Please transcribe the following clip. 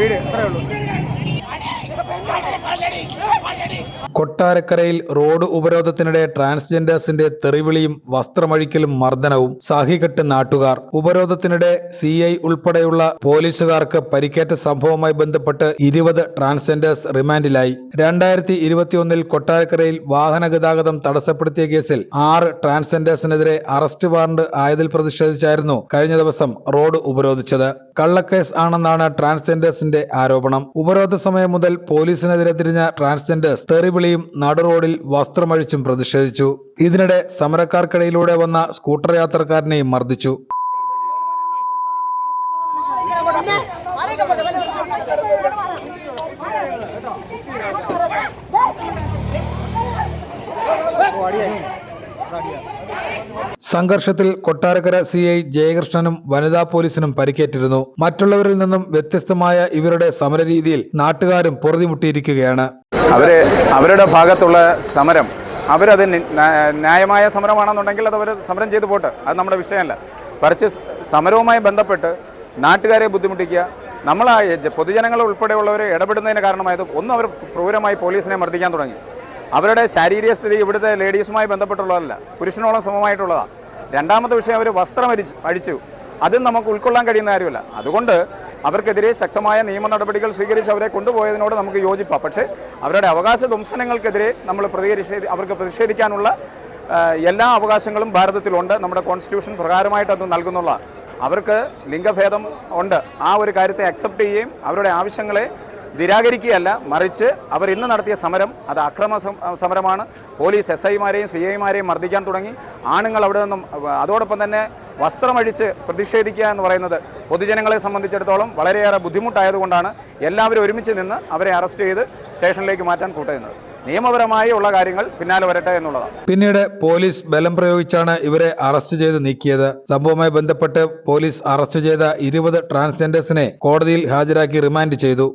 വീട് അത്രേ ഉള്ളൂ. കൊട്ടാരക്കരയിൽ റോഡ് ഉപരോധത്തിനിടെ ട്രാൻസ്ജെൻഡേഴ്സിന്റെ തെറിവിളിയും വസ്ത്രമഴിക്കലും മർദ്ദനവും സാഹികെട്ട് നാട്ടുകാർ. ഉപരോധത്തിനിടെ സി ഐ ഉൾപ്പെടെയുള്ള പോലീസുകാർക്ക് പരിക്കേറ്റ സംഭവവുമായി ബന്ധപ്പെട്ട് ഇരുപത് ട്രാൻസ്ജെൻഡേഴ്സ് റിമാൻഡിലായി. രണ്ടായിരത്തി ഇരുപത്തിയൊന്നിൽ കൊട്ടാരക്കരയിൽ വാഹന ഗതാഗതം തടസ്സപ്പെടുത്തിയ കേസിൽ ആറ് ട്രാൻസ്ജെൻഡേഴ്സിനെതിരെ അറസ്റ്റ് വാറണ്ട് ആയതിൽ പ്രതിഷേധിച്ചായിരുന്നു കഴിഞ്ഞ ദിവസം റോഡ് ഉപരോധിച്ചത്. കള്ളക്കേസ് ആണെന്നാണ് ട്രാൻസ്ജെൻഡേഴ്സിന്റെ ആരോപണം. ഉപരോധ സമയം മുതൽ പോലീസിനെതിരെ തിരിഞ്ഞ ട്രാൻസ്ജെൻഡേഴ്സ് തെറിവിളിയും നടുറോഡിൽ വസ്ത്രമഴിച്ചും പ്രതിഷേധിച്ചു. ഇതിനിടെ സമരക്കാർക്കിടയിലൂടെ വന്ന സ്കൂട്ടർ യാത്രക്കാരനെയും മർദ്ദിച്ചു. അടിയായി. അടിയാ സംഘർഷത്തിൽ കൊട്ടാരക്കര സി ഐ ജയകൃഷ്ണനും വനിതാ പോലീസിനും പരിക്കേറ്റിരുന്നു. മറ്റുള്ളവരിൽ നിന്നും വ്യത്യസ്തമായ ഇവരുടെ സമരരീതിയിൽ നാട്ടുകാരും പൊറുതിമുട്ടിയിരിക്കുകയാണ്. അവർ അവരുടെ ഭാഗത്തുള്ള സമരം അവരത് ന്യായമായ സമരമാണെന്നുണ്ടെങ്കിൽ അത് അവർ സമരം ചെയ്തു പോട്ടെ. അത് നമ്മുടെ വിഷയമല്ല. മറിച്ച് സമരവുമായി ബന്ധപ്പെട്ട് നാട്ടുകാരെ ബുദ്ധിമുട്ടിക്കുക നമ്മളായ പൊതുജനങ്ങൾ ഉൾപ്പെടെയുള്ളവരെ ഇടപെടുന്നതിന് കാരണമായത് ഒന്ന് അവർ ക്രൂരമായി പോലീസിനെ മർദ്ദിക്കാൻ തുടങ്ങി. അവരുടെ ശാരീരിക സ്ഥിതി ഇവിടുത്തെ ലേഡീസുമായി ബന്ധപ്പെട്ടുള്ളതല്ല. പുരുഷനോളം സമമായിട്ടുള്ളതാണ് രണ്ടാമത്തെ വിഷയം അവർ വസ്ത്രം അരിച്ച് അഴിച്ചു. അതും നമുക്ക് ഉൾക്കൊള്ളാൻ കഴിയുന്ന കാര്യമല്ല. അതുകൊണ്ട് അവർക്കെതിരെ ശക്തമായ നിയമ നടപടികൾ സ്വീകരിച്ച് അവരെ കൊണ്ടുപോയതിനോട് നമുക്ക് യോജിപ്പാം. പക്ഷേ അവരുടെ അവകാശ ധ്വംസനങ്ങൾക്കെതിരെ നമ്മൾ പ്രതികരിച്ച് അവർക്ക് പ്രതിഷേധിക്കാനുള്ള എല്ലാ അവകാശങ്ങളും ഭാരതത്തിലുണ്ട്. നമ്മുടെ കോൺസ്റ്റിറ്റ്യൂഷൻ പ്രകാരമായിട്ട് അത് നൽകുന്നുള്ള അവർക്ക് ലിംഗഭേദം ഉണ്ട്. ആ ഒരു കാര്യത്തെ അക്സെപ്റ്റ് ചെയ്യുകയും അവരുടെ ആവശ്യങ്ങളെ നിരാകരിക്കുകയല്ല മറിച്ച് അവർ ഇന്ന് നടത്തിയ സമരം അത് അക്രമ സമരമാണ്. പോലീസ് എസ് ഐമാരെയും സി ഐമാരെയും മർദ്ദിക്കാൻ തുടങ്ങി. ആണുങ്ങൾ അവിടെ നിന്നും അതോടൊപ്പം തന്നെ വസ്ത്രമഴിച്ച് പ്രതിഷേധിക്കുക എന്ന് പറയുന്നത് പൊതുജനങ്ങളെ സംബന്ധിച്ചിടത്തോളം വളരെയേറെ ബുദ്ധിമുട്ടായതുകൊണ്ടാണ് എല്ലാവരും ഒരുമിച്ച് നിന്ന് അവരെ അറസ്റ്റ് ചെയ്ത് സ്റ്റേഷനിലേക്ക് മാറ്റാൻ കൂട്ടുന്നത് നിയമപരമായി ഉള്ള കാര്യങ്ങൾ പിന്നാലെ വരട്ടെ എന്നുള്ളതാണ്. പിന്നീട് പോലീസ് ബലം പ്രയോഗിച്ചാണ് ഇവരെ അറസ്റ്റ് ചെയ്ത് നീക്കിയത്. സംഭവവുമായി ബന്ധപ്പെട്ട് പോലീസ് അറസ്റ്റ് ചെയ്ത ഇരുപത് ട്രാൻസ്ജെൻഡേഴ്സിനെ കോടതിയിൽ ഹാജരാക്കി റിമാൻഡ് ചെയ്തു.